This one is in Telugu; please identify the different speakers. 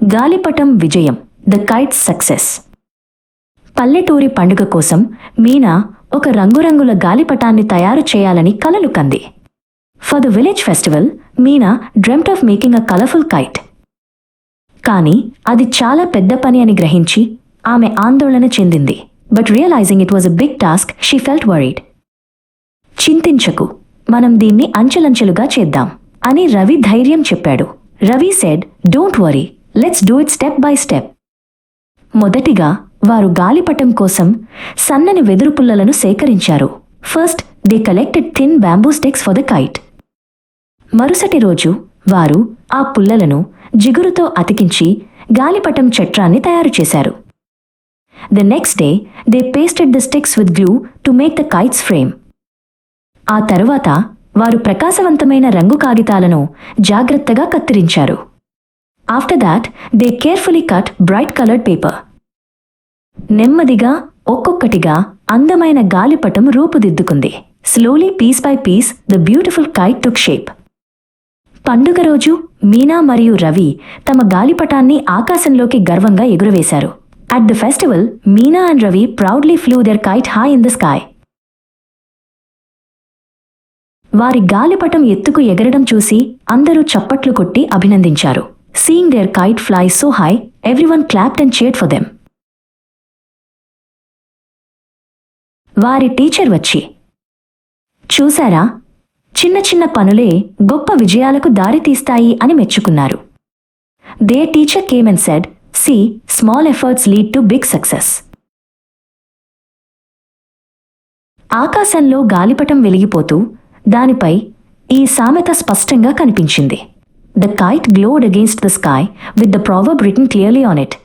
Speaker 1: గాలిపటం విజయం. The kite success. పల్లెటూరి పండుగ కోసం మీనా ఒక రంగురంగుల గాలిపటాన్ని తయారు చేయాలని కలలు కంది. For the village festival Meena dreamt of making a colourful kite. కానీ అది చాలా పెద్ద పని అని గ్రహించి ఆమె ఆందోళన చెందింది. But realising it was a big task she felt worried. చింతించకు మనం దీన్ని అంచెలంచెలుగా చేద్దాం అని రవి ధైర్యం చెప్పాడు. Ravi said don't worry let's do it step by step మొదటిగా వారు గాలిపటం కోసం సన్నని వెదురు పుల్లలను సేకరించారు. First they collected thin bamboo sticks for the kite మరుసటి రోజు వారు ఆ పుల్లలను జిగురుతో అతికించి గాలిపటం చట్రాన్ని తయారు చేశారు. The next day they pasted the sticks with glue to make the kite's frame ఆ తరువాత వారు ప్రకాశవంతమైన రంగు కాగితాలను జాగ్రత్తగా కత్తిరించారు. After that they carefully cut bright coloured paper నెమ్మదిగా ఒక్కొక్కటిగా అందమైన గాలిపటం రూపుదిద్దుకుంది. Slowly piece by piece the beautiful kite took shape పండుగ రోజు మీనా మరియు రవి తమ గాలిపటాన్ని ఆకాశంలోకి గర్వంగా ఎగురవేశారు. At the festival Meena and Ravi proudly flew their kite high in the sky వారి గాలిపటం ఎత్తుకు ఎగరడం చూసి అందరూ చప్పట్లు కొట్టి అభినందించారు. Seeing their kite fly so high everyone clapped and cheered for them. వారి టీచర్ వచ్చి చూశారా? చిన్న చిన్న పనులే గొప్ప విజయాలకు దారితీస్తాయి అని మెచ్చుకున్నారు. The teacher came and said see small efforts lead to big success ఆకాశంలో గాలిపటం వెలిగిపోతూ దానిపై ఈ సామెత స్పష్టంగా కనిపించింది. The kite glowed against the sky, with the proverb written clearly on it.